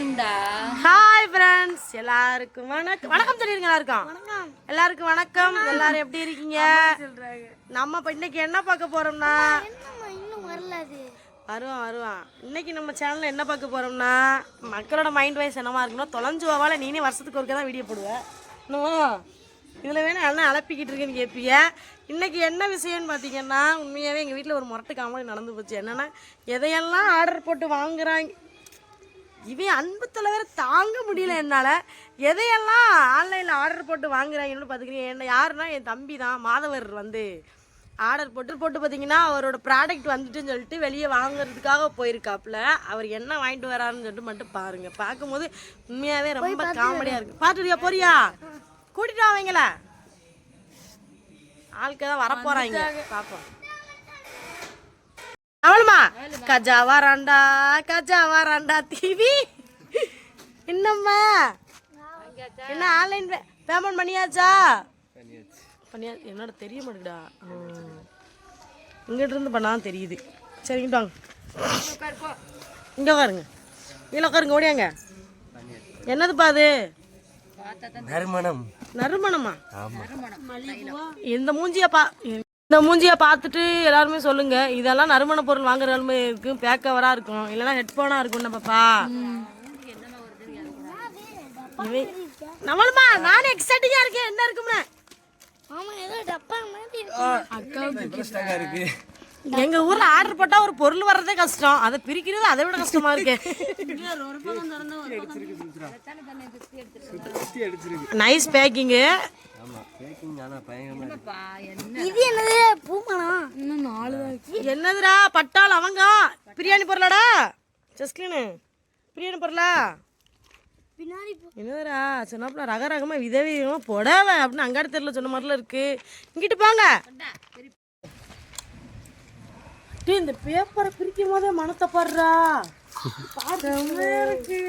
Hi friends எல்லாருக்கும் வணக்கம் வணக்கம் சொல்லிருங்க எல்லாருக்கும். எல்லாருக்கும் வணக்கம். எல்லாரும் எப்படி இருக்கீங்க? நம்ம இப்போ இன்னைக்கு என்ன பார்க்க போறோம்னா? இன்னும் வருவான் வருவான் இன்னைக்கு நம்ம சேனல்ல என்ன பார்க்க போறோம்னா மக்களோட மைண்ட் வைஸ் என்னவா இருக்குன்னா தொலைஞ்சு போவால நீனே வருஷத்துக்கு ஒருக்க தான் வீடியோ போடுவேன் என்னவா இதில் வேணா என்ன அலப்பிக்கிட்டு இருக்கேன்னு கேட்பீங்க இன்னைக்கு என்ன விஷயம்னு பார்த்தீங்கன்னா உண்மையாகவே எங்கள் வீட்டில் ஒரு முரட்டு காமெடி நடந்து போச்சு. என்னன்னா எதையெல்லாம் ஆர்டர் போட்டு வாங்குறாங்க இவன் அன்பு தலைவர் தாங்க முடியல என்னால். எதையெல்லாம் ஆன்லைனில் ஆர்டர் போட்டு வாங்குறாங்கன்னு பார்த்துக்கிறீங்க என்ன யாருன்னா என் தம்பி தான் மாதவர் வந்து. ஆர்டர் போட்டு போட்டு பார்த்தீங்கன்னா அவரோட ப்ராடக்ட் வந்துட்டுன்னு சொல்லிட்டு வெளியே வாங்குறதுக்காக போயிருக்காப்புல. அவர் என்ன வாங்கிட்டு வராருன்னு சொல்லிட்டு மட்டும் பாருங்க. பார்க்கும்போது உண்மையாகவே ரொம்ப காமெடியாக இருக்கு. பார்த்துட்டியா போறியா? கூட்டிட்டு வாங்கள ஆளுக்கு தான் வரப்போறாங்க. பார்ப்போம் அவளுமா கஜா வராண்டா கஜா வராண்டா டிவி என்னம்மா? என்ன ஆன்லைன் பேமெண்ட் பண்ணியாச்சா? பண்ணியா என்னோட தெரிய மாட்டேங்குடா இங்கிட்ட இருந்து பண்ணாதான் தெரியுது. சரி இங்கிட்டு வாங்க. இங்கே உட்காருங்க கீழே உட்காருங்க ஓடியாங்க. என்னதுப்பா அது? நறுமணம். நறுமணமா? ஆமா. இந்த மூஞ்சிய பா இந்த மூஞ்சிய பார்த்துட்டு எல்லாருமே சொல்லுங்க. இதெல்லாம் நறுமண பொருள் வாங்குற நிலைமை இருக்கும். பேக் கவரா இருக்கும். இல்லைன்னா ஹெட்ஃபோனா இருக்கும் பாப்பா நம்மளுமா? நானே எக்ஸைட்டிங்கா இருக்கேன். என்ன இருக்கும்னு? ஆமா ஏதோ டப்பா மாதிரி இருக்கு. இன்ட்ரெஸ்டாக இருக்கு எங்க ஊர்ல ஆர்டர் போட்டா ஒரு பொருள் வர்றதே கஷ்டம். அதை பிரிக்கிறது அதை விட கஷ்டமா இருக்கு. நைஸ் பேக்கிங்கு ஆமா பேக்கிங் ஆனா பயங்கரமா இருக்கு. இது என்னது? இன்னும் நாலு என்னதுடா? பட்டாள் அவங்க? பிரியாணி பொருளாடா? ஜஸ்கின்னு பிரியாணி பொருளா? என்னதுடா? சொன்னாப்புல ரக ரகமா விதவிதமா புடவை அப்படின்னு அங்காடி தெருல சொன்ன மாதிரிலாம் இருக்கு. இங்கிட்டு போங்க. டேய், இந்த பேப்பரை பிரிக்கும் போதே மனத்தை பாடுறா. செம்மையா இருக்கு.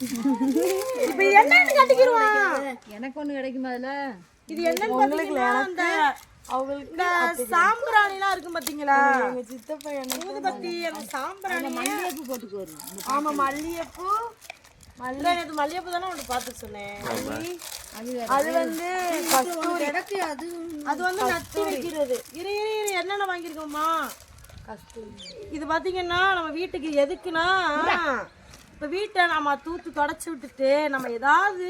இப்ப என்னன்னு கட்டிக்கிருவான். எனக்கு ஒண்ணு கிடைக்குமா அதுல? இது என்னன்னு அந்த அவங்களுக்கு இந்த சாம்பிராணிலாம் இருக்கும் பாத்தீங்களா? எங்க சித்தப்பா ஊதுபத்தி அந்த சாம்பிராணி மல்லிகைப்பூ போட்டுக்கு வரும் ஆமா மல்லிகைப்பூ. மல்லிகை இது மல்லிகைப்பூ தானே ஒன்று பார்த்து சொன்னேன். அது வந்து கஸ்தூரி. அது வந்து நட்டு வைக்கிறது. இரு இரு இரு என்னென்ன வாங்கியிருக்கோம்மா? இது பார்த்தீங்கன்னா நம்ம வீட்டுக்கு எதுக்குன்னா இப்போ வீட்டை நம்ம தூத்து தொடச்சி விட்டுட்டு நம்ம ஏதாவது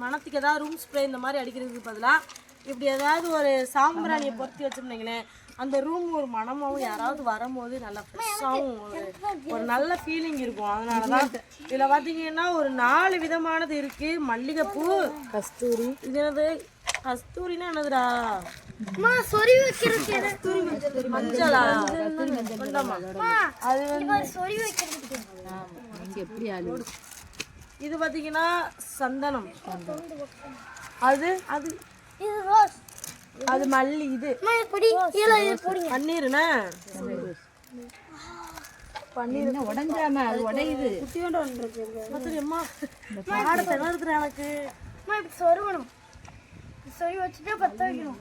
மனத்துக்கு ஏதாவது ரூம் ஸ்ப்ரே இந்த மாதிரி அடிக்கிறதுக்கு பதிலாக இப்படி ஏதாவது ஒரு சாம்பிராணியை பொருத்தி வச்சிருந்தீங்களேன் அந்த ரூம் ஒரு மனமாவும் யாராவது வரும்போது நல்லா ஃப்ரெஷ்ஷாகவும் ஒரு நல்ல ஃபீலிங் இருக்கும். அதனால தான் இதில் பார்த்தீங்கன்னா ஒரு நாலு விதமானது இருக்குது மல்லிகைப்பூ கஸ்தூரி. இது என்னது? கஸ்தூரினா என்னதுடா? அம்மா சொறி வைக்கிறதுக்கு மஞ்சளா. அது வந்து சொறி வைக்கிறதுக்கு நீங்க எப்படி ஆளு இது பாத்தீங்கன்னா சந்தனம். அது? அது இது ரோஸ். அது மல்லி இது. அம்மா இது இது பன்னீர்ண்ணே? என்ன உடஞ்சாம அது உடையுது. மத்தடி அம்மா பாட. திணறுதுற எனக்கு. அம்மா இப்படி சொருவணும் சொறி வச்சுட்டு பத்த வைக்கணும்.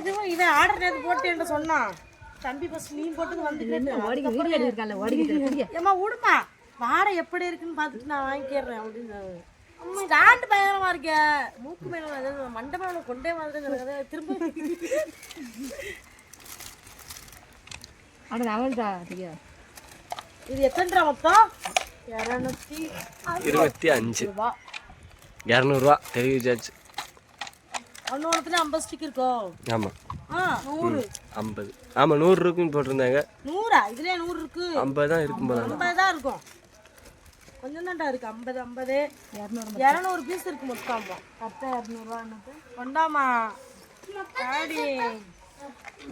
இதுவும் இவன் ஆர்டர் நேத்து போட்டு என்ன சொன்னான். தம்பி ஃபர்ஸ்ட் நீ போட்டது வந்து ஓடிக்க வீடியோ எடுத்துருக்கான்ல ஓடிக்கிட்டு ஏமா விடுமா வாடை எப்படி இருக்குன்னு பார்த்துட்டு நான் வாங்கிக்கிறேன் அப்படின்னு. ஸ்டாண்ட் பயங்கரமா இருக்க. மூக்கு மேல ஏதாவது மண்டை மேல கொண்டே மாதிரி எனக்கு திரும்ப ஆனா அவள்டா அதிகா இது எத்தனை ரூபா மொத்தம்? இரநூத்தி இருபத்தி அஞ்சு. இரநூறுவா தெரிய சார்ஜ் ஒன்று ஒன்றுத்துல ஐம்பது ஸ்டிக் இருக்கோ? ஆமா. ஆ நூறு ஐம்பது. ஆமா நூறு இருக்குன்னு போட்டிருந்தாங்க. நூறா? இதுலயே நூறு இருக்கு. ஐம்பது தான் இருக்கும் போல. ஐம்பது தான் இருக்கும். கொஞ்சம் தான்டா இருக்கு. ஐம்பது ஐம்பது. இரநூறு பீஸ் இருக்கு மொத்தம். பத்து இரநூறுவான்னு கொண்டாமா? ஆடி.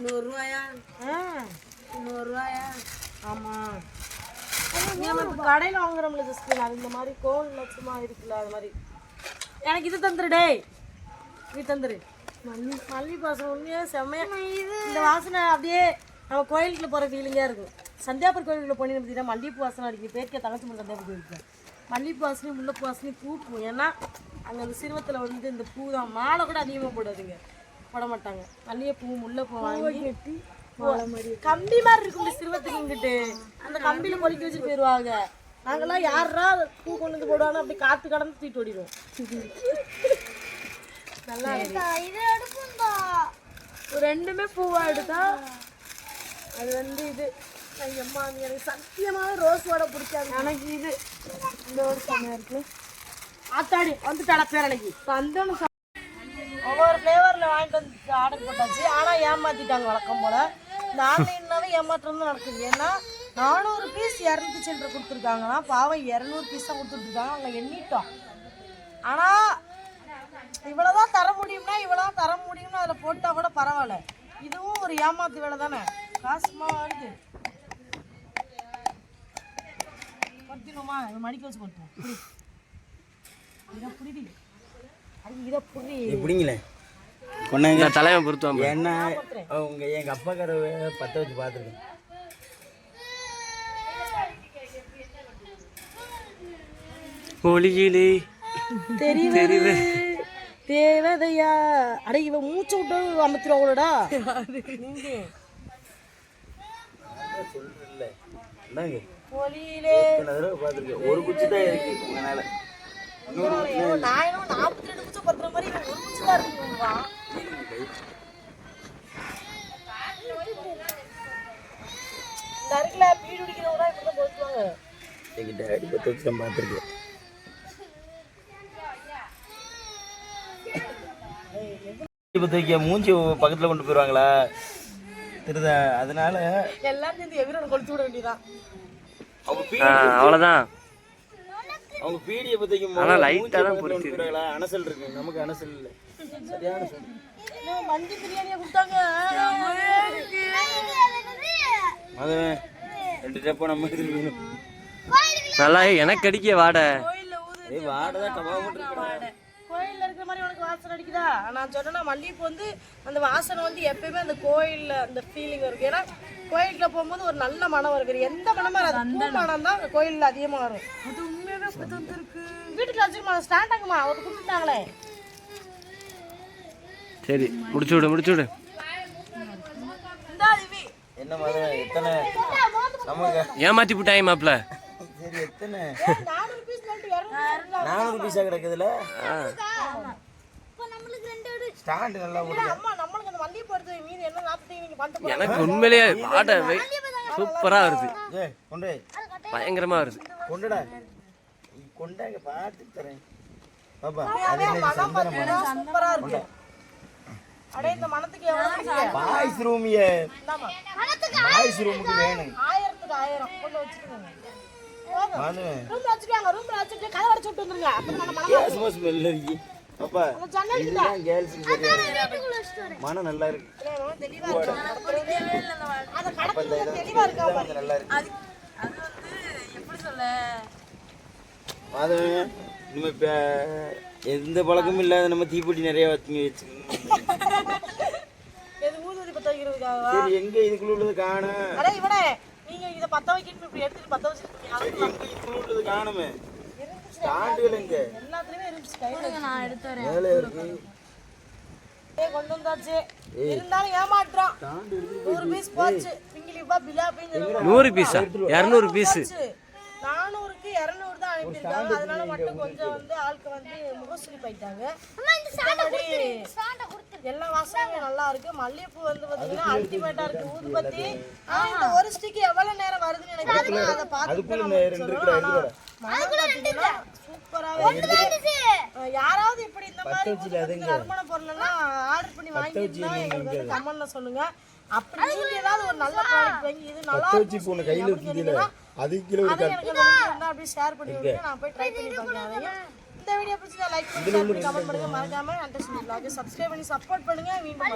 நூறுரூவாயா? ஆ நூறுரூவாயா? ஆமாம் கடையில் வாங்குறோம்ல ஜஸ்டின் அது இந்த மாதிரி கோல் லட்சமா இருக்குல்ல அது மாதிரி. எனக்கு இது தந்துரு டேய். இது தந்துரு. மல்லி மல்லி வாசனை உண்மையாக செம்மையா. இந்த வாசனை அப்படியே நம்ம கோயிலுக்குள்ள போகிற ஃபீலிங்காக இருக்கும். சந்தியாபுரம் கோயிலுக்குள்ள போனீங்க பார்த்தீங்கன்னா மல்லிகைப்பூ வாசனை அடிக்கும் பேருக்கே தங்கச்சி மலை சந்தியாபுரம் கோயிலுக்கு. மல்லிகைப்பூ வாசனையும் முல்லைப்பூ வாசனையும் பூ பூ ஏன்னா அங்கே அந்த சிறுவத்தில் வந்து இந்த பூ தான் மாலை கூட அதிகமாக போடாதுங்க. போட மாட்டாங்க. மல்லிகைப்பூ முல்லைப்பூ வாங்கி கம்பி மாதிரி இருக்கும் சிறுவத்துக்கு இங்கிட்டு. அந்த கம்பியில கொலிக்க வச்சுட்டு போயிருவாங்க. நாங்கெல்லாம் யாரா பூ கொண்டு வந்து போடுவாங்க அப்படி காத்து கடந்து தூக்கிட்டு ஓடிடுவோம். நல்லா இருக்கு ரெண்டுமே பூவா எடுத்தா அது வந்து இது. ஐயம்மா எனக்கு சத்தியமாக ரோஸ் வாடை பிடிக்காது. எனக்கு இது. இந்த ஒரு செம்மையா இருக்கு. ஆத்தாடி வந்துட்டாடா பேரலைக்கு சந்தனம் சா- ஒவ்வொரு ஃப்ளேவரில் வாங்கிட்டு வந்து ஆர்டர் போட்டாச்சு. ஆனால் ஏமாத்திட்டாங்க வழக்கம் போல். இந்த ஆன்லைன்னாவே ஏமாற்றம் தான் நடக்குது. ஏன்னா நானூறு பீஸ் இரநூத்தி சில்லற கொடுத்துருக்காங்கன்னா பாவம் இரநூறு பீஸ் தான் கொடுத்துட்ருக்காங்க அவங்க எண்ணிட்டோம். ஆனால் முடியும்னா இவ்வளவுதான் தர முடியும்னு அதில் போட்டால் கூட பரவாயில்ல. இதுவும் ஒரு ஏமாத்து வேலை தானே? காசுமா வருது கொத்தினோமா இதை மடிக்க வச்சு கொட்டுவோம். புடி. இதை புரிடி அது இதை புரி எப்படிங்களே கொண்டாங்க. தலைவன் பொறுத்துவான் என்ன? உங்க எங்க அப்பா கடை பத்த வச்சு பார்த்துருக்கேன். ஒளியிலே தெரியுது தேவதையா? அட இவன் மூச்சு விட்டு பார்த்துருக்கேன் ஒரு குச்சி தான் இருக்கு உங்களால. நான் என்ன நாற்பத்தி ரெண்டு குச்சி பத்துற மாதிரி இவன் ஒரு குச்சி தான் இருக்குங்களா இந்த அருகில பீடு பிடிக்கிறவங்க இப்படி தான் போச்சுவாங்க டேடி பத்த வச்சு பார்த்துருக்கேன் பத்த வைக்க மூஞ்சி பக்கத்துல கொண்டு போயிருவாங்களா? திருத அதனால எல்லாம் சேர்ந்து எதிரோட கொளுத்து விட வேண்டியதான் அவங்க பீடி அவ்வளோதான் அவங்க பீடியை பத்த வைக்கும் ஆனா போது light மூஞ்சி ஆ தான் போயிருவாங்களா அனசல் இருக்கு. நமக்கு அனசல் இல்லை. சரியான சொல் இன்னும் மந்தி பிரியாணியை கொடுத்தாங்க. அது ரெண்டு டப்பா நம்ம இதில் வேணும். நல்லா எனக்கு அடிக்க வாடை. கோயில்ல ஊது ஏய் கோயில்ல இருக்கிற மாதிரி உனக்கு வாசனை அடிக்குதா? நான் சொன்னேன்னா மல்லிகைப்பூ வந்து அந்த வாசனை வந்து எப்பயுமே அந்த கோயில்ல அந்த ஃபீலிங் இருக்கு ஏன்னா கோயிலுக்குள்ள போகும்போது ஒரு நல்ல மனம் இருக்குது எந்த மனமா வராது. பூ மனம் தான் கோயில்ல அதிகமா வரும். அது உண்மையாவே இருக்கு வீட்டுல வச்சுக்கமா ஸ்டாண்டாங்கம்மா அவர் கொடுத்துட்டாங்களே சரி முடிச்சு விடு முடிச்சு விடு. என்ன மாதிரி எத்தனை? நமக்கு ஏமாத்தி விட்டாங்க மாப்பிள்ள. சரி எத்தனை? நானூறு பீஸ் பீஸா கிடக்குதுல? ஸ்டாண்டு நல்லா. எனக்கு உண்மையிலேயே வாடை வை- சூப்பரா வருது. ஏ கொண்டு வை. பயங்கரமா வருது. கொண்டுடா. கொண்டாங்க பார்த்து தரேன். பாப்பா அது என்ன இது சந்தனம்? பாத்தீங்கன்னா சூப்பரா இருக்கு. அடே இந்த மனத்துக்கு எவ்வளவு கொடுத்தீங்க? பாய்ஸ் ரூமியே. பாய்ஸ் ரூமுக்கு வேணும். ஆயிரத்துக்கு ஆயிரம். கொண்டு வச்சுக்கோங்க. போதும் மாது ரூம்ல வச்சுக்காங்க ரூம்ல வச்சுட்டு அடிச்சு விட்டு வந்துருங்க அப்ப நம்ம மனம் ஸ்மெல் இருக்கு இதுதான் கேர்ள்ஸ் மனம் நல்லா இருக்கு தெளிவா இருக்கு நல்லா இருக்கு அது வந்து எப்படி சொல்ல எந்த பழக்கமும் இல்லாத நம்ம தீப்பெட்டி நிறைய வச்சுங்க வச்சுக்கோங்க எது பத்த சரி எங்க இதுக்குள்ள உள்ளது? காணும். அடே இவனே நீங்க இதை பத்த வைக்கணும் இப்படி எடுத்துட்டு பத்த வச்சு காணுமே ஸ்டாண்டுகள் எங்க கையில நான் எடுத்து வரேன் மேலே இருக்கு ஏய், கொண்டு வந்தாச்சு இருந்தாலும் ஏமாற்றம் நூறு பீஸ்? போச்சு பிங்கிலிப்பா பிலா பிங்கிலி நூறு பீஸா இரநூறு பீஸு. நானூறுக்கு இரநூறு தான் அனுப்பியிருக்காங்க அதனால மட்டும் கொஞ்சம் வந்து ஆட்கள் வந்து முகஸ்லி போயிட்டாங்க அம்மா இந்த ஸ்டாண்டை மத்தபடி கொடுத்துரு ஸ்டாண்டை கொடுத்துரு எல்லா வாசனையும் நல்லா இருக்கு. மல்லிகைப்பூ வந்து பாத்தீங்கன்னா அல்டிமேட்டா இருக்கு. ஊதுபத்தி. இந்த ஒரு ஸ்டிக் எவ்வளவு நேரம் வருதுன்னு எனக்கு தெரியல. அதை பார்த்து அதுக்குள்ள நம்ம ரெண்டு சொல்லணும். இருக்குடா, ஆனா எடுத்துக்கடா. மனம் பாத்தீங்கன்னா சூப்பராவே இருக்கு அஹ் யாராவது இப்படி இந்த மாதிரி நறுமண பொருளெல்லாம் ஆர்டர் பண்ணி வாங்கியிருந்தா எங்களுக்கு வந்து கமெண்ட்ல சொல்லுங்க. அப்படி நீங்க ஏதாவது ஒரு நல்ல ப்ராடக்ட் வாங்கி இது நல்லா வச்சு போன கையில அது அப்படியே ஷேர் பண்ணி நான் போய் ட்ரை பண்ணி பார்க்கிறேன். இந்த வீடியோ பிடிச்சா லைக் பண்ணி share பண்ணி கமெண்ட் பண்ணுங்க. மறக்காம அண்டர்ஸ்டாண்ட் சப்ஸ்கிரைப் பண்ணி சப்போர்ட் பண்ணுங்க. மீண்டும்